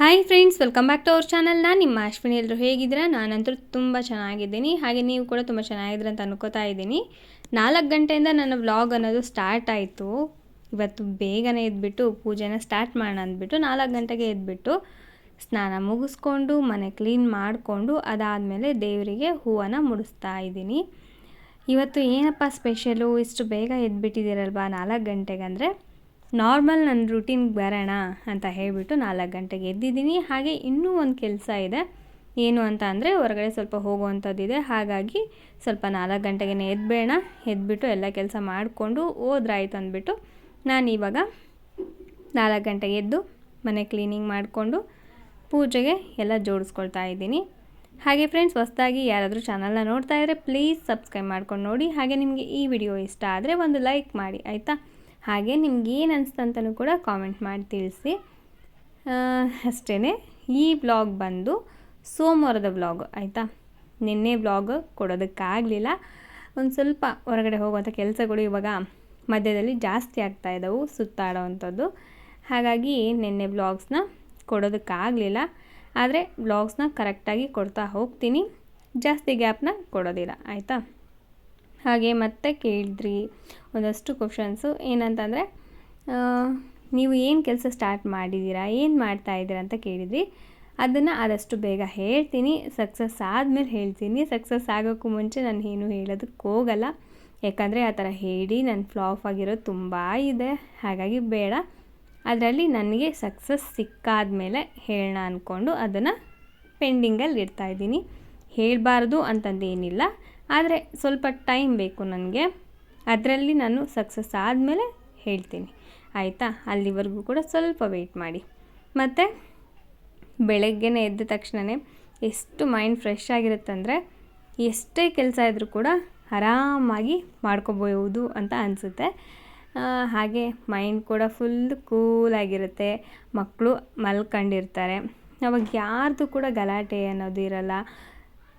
Hi friends welcome back to our channel ನಾನು ನಿಮ್ಮ ಅಶ್ವಿನಿ ಎಲ್ಲರೂ ಹೇಗಿದ್ದೀರಾ? ನಾನಂತೂ ತುಂಬ ಚೆನ್ನಾಗಿದ್ದೀನಿ. ಹಾಗೆ ನೀವು ಕೂಡ ತುಂಬ ಚೆನ್ನಾಗಿದ್ದೀರ ಅಂತ ಅನ್ಕೋತಾ ಇದ್ದೀನಿ. ನಾಲ್ಕು ಗಂಟೆಯಿಂದ ನನ್ನ ವ್ಲಾಗ್ ಅನ್ನೋದು ಸ್ಟಾರ್ಟ್ ಆಯಿತು. ಇವತ್ತು ಬೇಗನೆ ಎದ್ಬಿಟ್ಟು ಪೂಜೆನ ಸ್ಟಾರ್ಟ್ ಮಾಡೋಣ ಅಂದ್ಬಿಟ್ಟು ನಾಲ್ಕು ಗಂಟೆಗೆ ಎದ್ಬಿಟ್ಟು ಸ್ನಾನ ಮುಗಿಸ್ಕೊಂಡು, ಮನೆ ಕ್ಲೀನ್ ಮಾಡಿಕೊಂಡು, ಅದಾದಮೇಲೆ ದೇವರಿಗೆ ಹೂವನ್ನು ಮುಡಿಸ್ತಾ ಇದ್ದೀನಿ. ಇವತ್ತು ಏನಪ್ಪ ಸ್ಪೆಷಲು ಇಷ್ಟು ಬೇಗ ಎದ್ಬಿಟ್ಟಿದ್ದೀರಲ್ವಾ ನಾಲ್ಕು ಗಂಟೆಗೆ ಅಂದರೆ ನಾರ್ಮಲ್ ನನ್ನ ರುಟೀನ್ಗೆ ಬರೋಣ ಅಂತ ಹೇಳಿಬಿಟ್ಟು ನಾಲ್ಕು ಗಂಟೆಗೆ ಎದ್ದಿದ್ದೀನಿ. ಹಾಗೆ ಇನ್ನೂ ಒಂದು ಕೆಲಸ ಇದೆ. ಏನು ಅಂತ ಅಂದರೆ ಹೊರಗಡೆ ಸ್ವಲ್ಪ ಹೋಗುವಂಥದ್ದಿದೆ. ಹಾಗಾಗಿ ಸ್ವಲ್ಪ ನಾಲ್ಕು ಗಂಟೆಗೆ ಎದ್ಬೇಡ. ಎದ್ಬಿಟ್ಟು ಎಲ್ಲ ಕೆಲಸ ಮಾಡಿಕೊಂಡು ಹೋದ್ರಾಯ್ತು ಅಂದ್ಬಿಟ್ಟು ನಾನು ಇವಾಗ ನಾಲ್ಕು ಗಂಟೆಗೆ ಎದ್ದು ಮನೆ ಕ್ಲೀನಿಂಗ್ ಮಾಡಿಕೊಂಡು ಪೂಜೆಗೆ ಎಲ್ಲ ಜೋಡಿಸ್ಕೊಳ್ತಾ ಇದ್ದೀನಿ. ಹಾಗೆ ಫ್ರೆಂಡ್ಸ್, ಹೊಸದಾಗಿ ಯಾರಾದರೂ ಚಾನಲ್ನ ನೋಡ್ತಾ ಇದ್ದರೆ ಪ್ಲೀಸ್ ಸಬ್ಸ್ಕ್ರೈಬ್ ಮಾಡ್ಕೊಂಡು ನೋಡಿ. ಹಾಗೆ ನಿಮಗೆ ಈ ವಿಡಿಯೋ ಇಷ್ಟ ಆದರೆ ಒಂದು ಲೈಕ್ ಮಾಡಿ, ಆಯಿತಾ? ಹಾಗೆ ನಿಮ್ಗೆ ಏನು ಅನಿಸ್ತಂತನೂ ಕೂಡ ಕಾಮೆಂಟ್ ಮಾಡಿ ತಿಳಿಸಿ. ಅಷ್ಟೇ ಈ ಬ್ಲಾಗ್ ಬಂದು ಸೋಮವಾರದ ಬ್ಲಾಗ್ ಆಯಿತಾ? ನಿನ್ನೆ ಬ್ಲಾಗ್ ಕೊಡೋದಕ್ಕಾಗಲಿಲ್ಲ. ಒಂದು ಸ್ವಲ್ಪ ಹೊರಗಡೆ ಹೋಗುವಂಥ ಕೆಲಸಗಳು ಇವಾಗ ಮಧ್ಯದಲ್ಲಿ ಜಾಸ್ತಿ ಆಗ್ತಾ ಇದ್ದವು ಸುತ್ತಾಡೋ ಅಂಥದ್ದು. ಹಾಗಾಗಿ ನಿನ್ನೆ ಬ್ಲಾಗ್ಸ್ನ ಕೊಡೋದಕ್ಕಾಗಲಿಲ್ಲ. ಆದರೆ ಬ್ಲಾಗ್ಸ್ನ ಕರೆಕ್ಟಾಗಿ ಕೊಡ್ತಾ ಹೋಗ್ತೀನಿ. ಜಾಸ್ತಿ ಗ್ಯಾಪ್ನ ಕೊಡೋದಿಲ್ಲ, ಆಯಿತಾ? ಹಾಗೆ ಮತ್ತೆ ಕೇಳಿದ್ರಿ. ಒಂದಷ್ಟು ಕ್ವಶನ್ಸು ಏನಂತಂದರೆ ನೀವು ಏನು ಕೆಲಸ ಸ್ಟಾರ್ಟ್ ಮಾಡಿದ್ದೀರಾ ಏನು ಮಾಡ್ತಾ ಇದ್ದೀರಾ ಅಂತ ಕೇಳಿದ್ರಿ ಅದನ್ನು ಆದಷ್ಟು ಬೇಗ ಹೇಳ್ತೀನಿ ಸಕ್ಸಸ್ ಆದಮೇಲೆ ಹೇಳ್ತೀನಿ. ಸಕ್ಸಸ್ ಆಗೋಕ್ಕೂ ಮುಂಚೆ ನಾನು ಏನು ಹೇಳೋದಕ್ಕೆ ಹೋಗಲ್ಲ. ಯಾಕಂದರೆ ಆ ಥರ ಹೇಳಿ ನನ್ನ ಫ್ಲಾಫ್ ಆಗಿರೋದು ತುಂಬ ಇದೆ. ಹಾಗಾಗಿ ಬೇಡ. ಅದರಲ್ಲಿ ನನಗೆ ಸಕ್ಸಸ್ ಸಿಕ್ಕಾದ ಮೇಲೆ ಹೇಳೋಣ ಅಂದ್ಕೊಂಡು ಅದನ್ನು ಪೆಂಡಿಂಗಲ್ಲಿ ಇಡ್ತಾಯಿದ್ದೀನಿ ಹೇಳಬಾರ್ದು ಅಂತಂದೇನಿಲ್ಲ. ಆದರೆ ಸ್ವಲ್ಪ ಟೈಮ್ ಬೇಕು ನನಗೆ. ಅದರಲ್ಲಿ ನಾನು ಸಕ್ಸಸ್ ಆದಮೇಲೆ ಹೇಳ್ತೀನಿ. ಆಯಿತಾ? ಅಲ್ಲಿವರೆಗೂ ಕೂಡ ಸ್ವಲ್ಪ ವೆಯ್ಟ್ ಮಾಡಿ. ಮತ್ತು ಬೆಳಗ್ಗೆನೇ ಎದ್ದ ತಕ್ಷಣವೇ ಎಷ್ಟು ಮೈಂಡ್ ಫ್ರೆಶ್ ಆಗಿರುತ್ತಂದರೆ ಎಷ್ಟೇ ಕೆಲಸ ಇದ್ದರೂ ಕೂಡ ಆರಾಮಾಗಿ ಮಾಡ್ಕೋಬೋದು ಅಂತ ಅನಿಸುತ್ತೆ. ಹಾಗೆ ಮೈಂಡ್ ಕೂಡ ಫುಲ್ ಕೂಲಾಗಿರುತ್ತೆ ಮಕ್ಕಳು ಮಲ್ಕೊಂಡಿರ್ತಾರೆ. ಅವಾಗ ಯಾರ್ದು ಕೂಡ ಗಲಾಟೆ ಅನ್ನೋದು ಇರಲ್ಲ.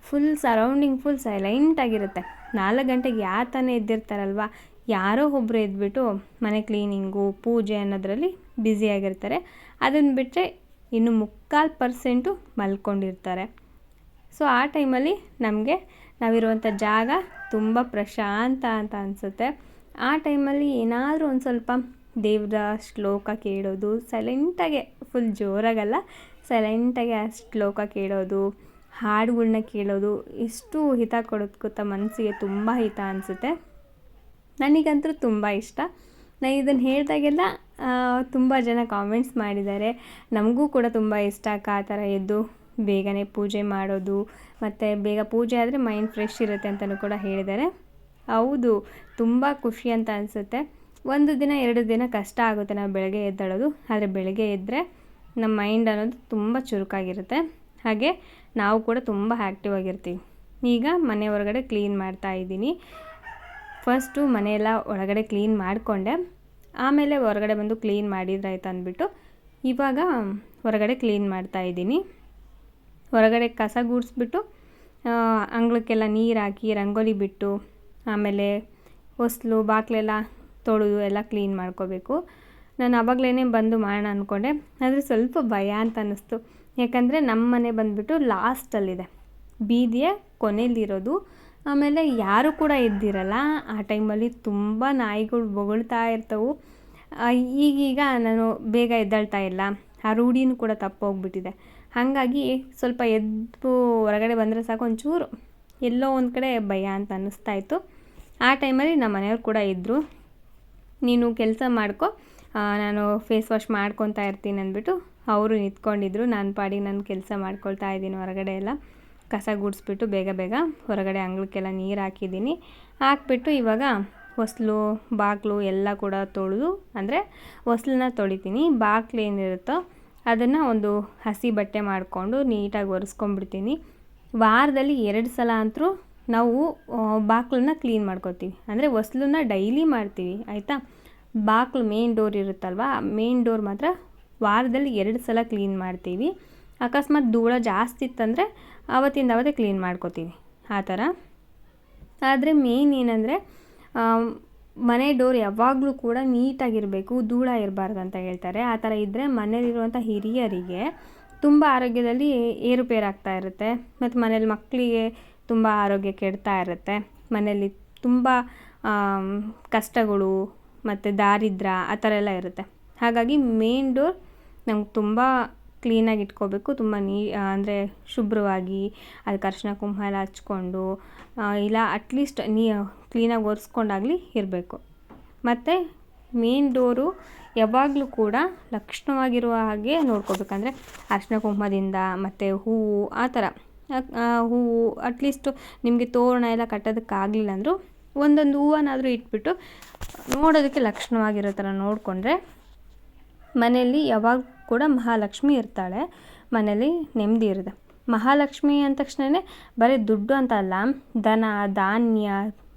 ಫುಲ್ ಸರೌಂಡಿಂಗ್ ಫುಲ್ ಸೈಲೆಂಟಾಗಿರುತ್ತೆ ನಾಲ್ಕು ಗಂಟೆಗೆ ಯಾರು ತಾನೇ ಎದ್ದಿರ್ತಾರಲ್ವ? ಯಾರೋ ಒಬ್ಬರು ಎದ್ಬಿಟ್ಟು ಮನೆ ಕ್ಲೀನಿಂಗು, ಪೂಜೆ ಅನ್ನೋದರಲ್ಲಿ ಬ್ಯುಸಿಯಾಗಿರ್ತಾರೆ ಅದನ್ನು ಬಿಟ್ಟರೆ ಇನ್ನು ಮುಕ್ಕಾಲು ಪರ್ಸೆಂಟು ಮಲ್ಕೊಂಡಿರ್ತಾರೆ. ಸೊ ಆ ಟೈಮಲ್ಲಿ ನಮಗೆ ನಾವಿರುವಂಥ ಜಾಗ ತುಂಬ ಪ್ರಶಾಂತ ಅಂತ ಅನಿಸುತ್ತೆ. ಆ ಟೈಮಲ್ಲಿ ಏನಾದರೂ ಒಂದು ಸ್ವಲ್ಪ ದೇವರ ಶ್ಲೋಕ ಕೇಳೋದು ಸೈಲೆಂಟಾಗೆ ಫುಲ್ ಜೋರಾಗಲ್ಲ ಸೈಲೆಂಟಾಗೆ ಆ ಶ್ಲೋಕ ಕೇಳೋದು ಹಾಡುಗಳ್ನ ಕೇಳೋದು ಎಷ್ಟು ಹಿತ ಕೊಡೋದ್ಕೂತ ಮನಸ್ಸಿಗೆ ತುಂಬ ಹಿತ ಅನಿಸುತ್ತೆ. ನನಗಂತೂ ತುಂಬ ಇಷ್ಟ. ನಾನು ಇದನ್ನು ಹೇಳಿದಾಗೆಲ್ಲ ತುಂಬ ಜನ ಕಾಮೆಂಟ್ಸ್ ಮಾಡಿದ್ದಾರೆ. ನಮಗೂ ಕೂಡ ತುಂಬ ಇಷ್ಟ ಆ ಥರ ಎದ್ದು ಬೇಗನೆ ಪೂಜೆ ಮಾಡೋದು, ಮತ್ತು ಬೇಗ ಪೂಜೆ ಆದರೆ ಮೈಂಡ್ ಫ್ರೆಶ್ ಇರುತ್ತೆ ಅಂತಲೂ ಕೂಡ ಹೇಳಿದ್ದಾರೆ. ಹೌದು, ತುಂಬ ಖುಷಿ ಅಂತ ಅನಿಸುತ್ತೆ. ಒಂದು ದಿನ, ಎರಡು ದಿನ ಕಷ್ಟ ಆಗುತ್ತೆ ನಾವು ಬೆಳಗ್ಗೆ ಎದ್ದಾಳೋದು. ಆದರೆ ಬೆಳಗ್ಗೆ ಎದ್ದರೆ ನಮ್ಮ ಮೈಂಡ್ ಅನ್ನೋದು ತುಂಬ ಚುರುಕಾಗಿರುತ್ತೆ. ಹಾಗೆ ನಾವು ಕೂಡ ತುಂಬ ಆ್ಯಕ್ಟಿವ್ ಆಗಿರ್ತೀವಿ. ಈಗ ಮನೆ ಹೊರಗಡೆ ಕ್ಲೀನ್ ಮಾಡ್ತಾ ಇದ್ದೀನಿ. ಫಸ್ಟು ಮನೆಯೆಲ್ಲ ಒಳಗಡೆ ಕ್ಲೀನ್ ಮಾಡಿಕೊಂಡೆ. ಆಮೇಲೆ ಹೊರಗಡೆ ಬಂದು ಕ್ಲೀನ್ ಮಾಡಿದ್ರಾಯ್ತು ಅಂದ್ಬಿಟ್ಟು ಇವಾಗ ಹೊರಗಡೆ ಕ್ಲೀನ್ ಮಾಡ್ತಾ ಇದ್ದೀನಿ. ಹೊರಗಡೆ ಕಸ ಗುಡಿಸ್ಬಿಟ್ಟು ಅಂಗಳಕ್ಕೆಲ್ಲ ನೀರು ಹಾಕಿ, ರಂಗೋಲಿ ಬಿಟ್ಟು, ಆಮೇಲೆ ಹೊಸ್ಲು ಬಾಗಿಲೆಲ್ಲ ತೊಳೆದು ಎಲ್ಲ ಕ್ಲೀನ್ ಮಾಡ್ಕೋಬೇಕು. ನಾನು ಆವಾಗಲೇ ಬಂದು ಮಾಡೋಣ ಅಂದ್ಕೊಂಡೆ ಆದರೆ ಸ್ವಲ್ಪ ಭಯ ಅಂತ ಅನ್ನಿಸ್ತು. ಯಾಕಂದರೆ ನಮ್ಮ ಮನೆ ಬಂದುಬಿಟ್ಟು ಲಾಸ್ಟಲ್ಲಿದೆ ಬೀದಿಯ ಕೊನೆಯಲ್ಲಿರೋದು ಆಮೇಲೆ ಯಾರೂ ಕೂಡ ಇದ್ದಿರಲ್ಲ. ಆ ಟೈಮಲ್ಲಿ ತುಂಬ ನಾಯಿಗಳು ಬೊಗಳ್ತಾ ಇರ್ತವೆ. ಈಗೀಗ ನಾನು ಬೇಗ ಎದ್ದೇಳ್ತಾ ಇಲ್ಲ. ಆ ರೂಢಿನೂ ಕೂಡ ತಪ್ಪೋಗ್ಬಿಟ್ಟಿದೆ. ಹಾಗಾಗಿ ಸ್ವಲ್ಪ ಎದ್ದು ಹೊರಗಡೆ ಬಂದರೆ ಸಾಕು ಒಂಚೂರು. ಎಲ್ಲೋ ಒಂದು ಕಡೆ ಭಯ ಅಂತ ಅನ್ನಿಸ್ತಾ ಇತ್ತು. ಆ ಟೈಮಲ್ಲಿ ನಮ್ಮ ಮನೆಯವ್ರು ಕೂಡ ಇದ್ದರು ನೀನು ಕೆಲಸ ಮಾಡ್ಕೊ. ನಾನು ಫೇಸ್ ವಾಶ್ ಮಾಡ್ಕೊತಾ ಇರ್ತೀನಿ ಅಂದ್ಬಿಟ್ಟು ಅವರು ನಿಂತ್ಕೊಂಡಿದ್ರು. ನಾನು ಪಾಡಿಗೆ ನಾನು ಕೆಲಸ ಮಾಡ್ಕೊಳ್ತಾ ಇದ್ದೀನಿ ಹೊರಗಡೆ ಎಲ್ಲ. ಕಸ ಗುಡಿಸ್ಬಿಟ್ಟು ಬೇಗ ಬೇಗ ಹೊರಗಡೆ ಅಂಗಳಕ್ಕೆಲ್ಲ ನೀರು ಹಾಕಿದ್ದೀನಿ. ಹಾಕ್ಬಿಟ್ಟು ಇವಾಗ ಹೊಸಲು, ಬಾಗಿಲು ಎಲ್ಲ ಕೂಡ ತೊಳೆದು, ಅಂದರೆ ಹೊಸ್ಲನ್ನ ತೊಳಿತೀನಿ. ಬಾಗಿಲು ಏನಿರುತ್ತೋ ಅದನ್ನು ಒಂದು ಹಸಿ ಬಟ್ಟೆ ಮಾಡಿಕೊಂಡು ನೀಟಾಗಿ ಒರೆಸ್ಕೊಂಡ್ಬಿಡ್ತೀನಿ. ವಾರದಲ್ಲಿ ಎರಡು ಸಲ ಅಂತೂ ನಾವು ಬಾಗಿಲನ್ನ ಕ್ಲೀನ್ ಮಾಡ್ಕೋತೀವಿ. ಅಂದರೆ ಹೊಸ್ಲನ್ನ ಡೈಲಿ ಮಾಡ್ತೀವಿ, ಆಯಿತಾ? ಬಾಗಿಲು ಮೇನ್ ಡೋರ್ ಇರುತ್ತಲ್ವ ಮೇನ್ ಡೋರ್ ಮಾತ್ರ ವಾರದಲ್ಲಿ ಎರಡು ಸಲ ಕ್ಲೀನ್ ಮಾಡ್ತೀವಿ. ಅಕಸ್ಮಾತ್ ಧೂಳ ಜಾಸ್ತಿ ಇತ್ತಂದರೆ ಆವತ್ತಿಂದ ಅವತ್ತೇ ಕ್ಲೀನ್ ಮಾಡ್ಕೋತೀವಿ. ಆ ಥರ. ಆದರೆ ಮೇನ್ ಏನಂದರೆ ಮನೆ ಡೋರ್ ಯಾವಾಗಲೂ ಕೂಡ ನೀಟಾಗಿರಬೇಕು, ಧೂಳ ಇರಬಾರ್ದು ಅಂತ ಹೇಳ್ತಾರೆ. ಆ ಥರ ಇದ್ದರೆ ಮನೇಲಿರುವಂಥ ಹಿರಿಯರಿಗೆ ತುಂಬ ಆರೋಗ್ಯದಲ್ಲಿ ಏರುಪೇರಾಗ್ತಾ ಇರುತ್ತೆ. ಮತ್ತು ಮನೇಲಿ ಮಕ್ಕಳಿಗೆ ತುಂಬ ಆರೋಗ್ಯ ಕೆಡ್ತಾ ಇರುತ್ತೆ. ಮನೆಯಲ್ಲಿ ತುಂಬ ಕಷ್ಟಗಳು ಮತ್ತು ದಾರಿದ್ರ ಆ ಥರ ಎಲ್ಲ ಇರುತ್ತೆ. ಹಾಗಾಗಿ ಮೇನ್ ಡೋರ್ ನಮ್ಗೆ ತುಂಬ ಕ್ಲೀನಾಗಿ ಇಟ್ಕೋಬೇಕು. ತುಂಬ ನೀ ಅಂದರೆ ಶುಭ್ರವಾಗಿ ಅದಕ್ಕೆ ಅರಿಶಿನ ಕುಂಕುಮ ಎಲ್ಲ ಹಚ್ಕೊಂಡು ಇಲ್ಲ ಅಟ್ಲೀಸ್ಟ್ ನೀ ಕ್ಲೀನಾಗಿ ಒರೆಸ್ಕೊಂಡಾಗಲಿ ಇರಬೇಕು. ಮತ್ತು ಮೇನ್ ಡೋರು ಯಾವಾಗಲೂ ಕೂಡ ಲಕ್ಷಣವಾಗಿರುವ ಹಾಗೆ ನೋಡ್ಕೋಬೇಕಂದ್ರೆ ಅರಿಶಿನ ಕುಂಕುಮದಿಂದ ಮತ್ತು ಹೂವು, ಆ ಥರ. ಹೂವು ಅಟ್ಲೀಸ್ಟು ನಿಮಗೆ ತೋರಣ ಎಲ್ಲ ಕಟ್ಟೋದಕ್ಕಾಗಲಿಲ್ಲ ಅಂದರೂ ಒಂದೊಂದು ಹೂವನ್ನಾದರೂ ಇಟ್ಬಿಟ್ಟು ನೋಡೋದಕ್ಕೆ ಲಕ್ಷಣವಾಗಿರೋ ಥರ ನೋಡಿಕೊಂಡ್ರೆ ಮನೆಯಲ್ಲಿ ಯಾವಾಗ ಕೂಡ ಮಹಾಲಕ್ಷ್ಮಿ ಇರ್ತಾಳೆ, ಮನೆಯಲ್ಲಿ ನೆಮ್ಮದಿ ಇರುತ್ತೆ. ಮಹಾಲಕ್ಷ್ಮಿ ಅಂದ ತಕ್ಷಣವೇ ಬರೀ ದುಡ್ಡು ಅಂತ ಅಲ್ಲ, ಧನ, ಧಾನ್ಯ,